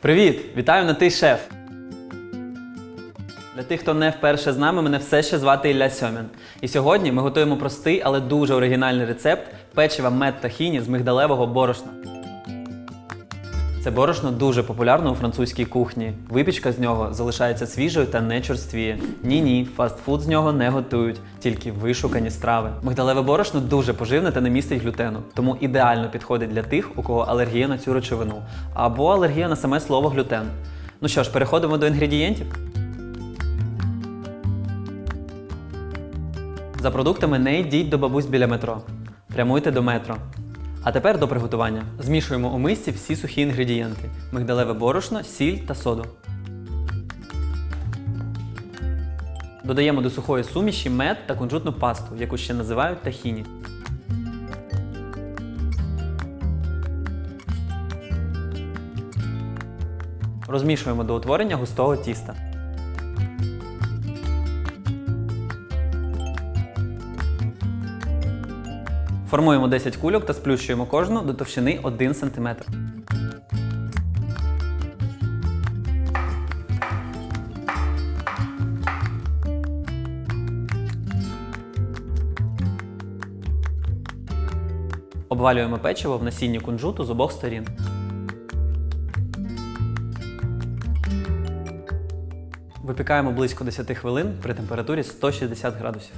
Привіт! Вітаю на ти шеф! Для тих, хто не вперше з нами, мене все ще звати Ілля Сьомін. І сьогодні ми готуємо простий, але дуже оригінальний рецепт печива мед тахіні з мигдалевого борошна. Це борошно дуже популярно у французькій кухні. Випічка з нього залишається свіжою та не чорствіє. Ні-ні, фастфуд з нього не готують, тільки вишукані страви. Мигдалеве борошно дуже поживне та не містить глютену, тому ідеально підходить для тих, у кого алергія на цю речовину, або алергія на саме слово глютен. Ну що ж, переходимо до інгредієнтів. За продуктами не йдіть до бабусь біля метро. Прямуйте до метро. А тепер до приготування. Змішуємо у мисці всі сухі інгредієнти: мигдалеве борошно, сіль та соду. Додаємо до сухої суміші мед та кунжутну пасту, яку ще називають тахіні. Розмішуємо до утворення густого тіста. Формуємо 10 кульок та сплющуємо кожну до товщини 1 см. Обвалюємо печиво в насінні кунжуту з обох сторін. Випікаємо близько 10 хвилин при температурі 160 градусів.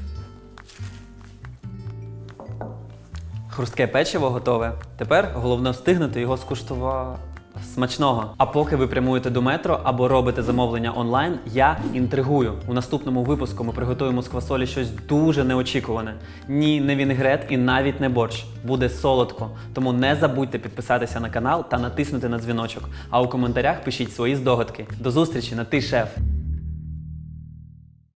Хрустке печиво готове. Тепер головне встигнути його скуштувати. Смачного. А поки ви прямуєте до метро або робите замовлення онлайн, я інтригую. У наступному випуску ми приготуємо з квасолі щось дуже неочікуване. Ні, не вінегрет і навіть не борщ. Буде солодко. Тому не забудьте підписатися на канал та натиснути на дзвіночок. А у коментарях пишіть свої здогадки. До зустрічі на ти шеф!